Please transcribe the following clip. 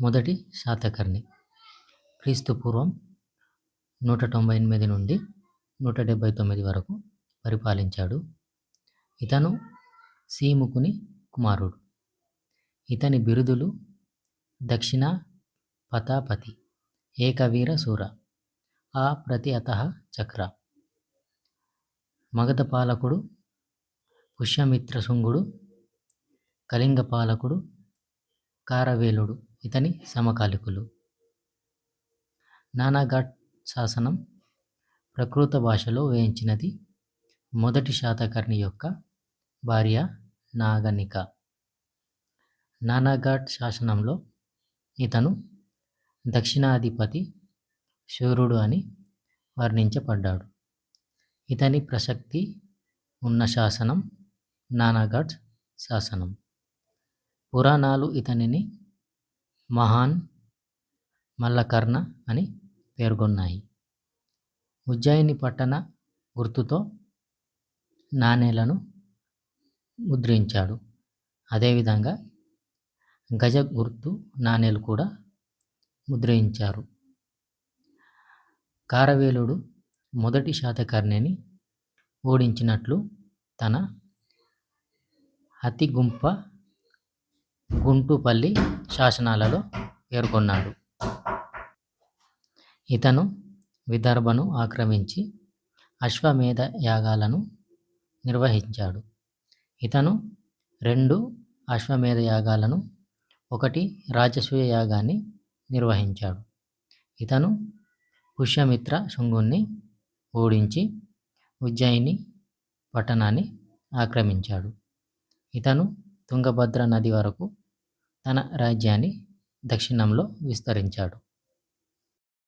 మొదటి శాతకర్ణి. క్రీస్తు పూర్వం నూట తొంభై ఎనిమిది నుండి నూట డెబ్భై తొమ్మిది వరకు పరిపాలించాడు ఇతను సీముకుని కుమారుడు. ఇతని బిరుదులు దక్షిణ పతాపతి ఏకవీర సూర ఆ ప్రతి అత చక్ర. మగధ పాలకుడు పుష్యమిత్ర శుంగుడు కళింగ పాలకుడు కారవేలుడు. ఇతని సమకాలికులు. నానాఘాట్ శాసనం ప్రకృత భాషలో వేయించినది మొదటి శాతకర్ణి యొక్క భార్య నాగనిక. నానాఘాట్ శాసనంలో ఇతను దక్షిణాధిపతి శూరుడు అని వర్ణించబడ్డాడు. ఇతని ప్రసక్తి ఉన్న శాసనం నానాఘాట్ శాసనం. పురాణాలు ఇతనిని మహాన్ మల్లకర్ణ అని పేర్కొన్నాయి. ఉజ్జయిని పట్టణ గుర్తుతో నాణేలను ముద్రించాడు. అదేవిధంగా గజ గుర్తు నాణేలు కూడా ముద్రించారు. కారవేలుడు మొదటి శాతకర్ణిని ఓడించినట్లు తన అతి గుంప గుంటుపల్లి శాసనాలలో పేర్కొన్నాడు. ఇతను విదర్భను ఆక్రమించి అశ్వమేధ యాగాలను నిర్వహించాడు. ఇతను రెండు అశ్వమేధ యాగాలను ఒకటి రాజసూయ యాగాన్ని నిర్వహించాడు. ఇతను పుష్యమిత్ర శుంగుణ్ణి ఓడించి ఉజ్జయిని పట్టణాన్ని ఆక్రమించాడు. ఇతను తుంగభద్ర నది వరకు తన రాజ్యాన్ని దక్షిణంలో విస్తరించాడు.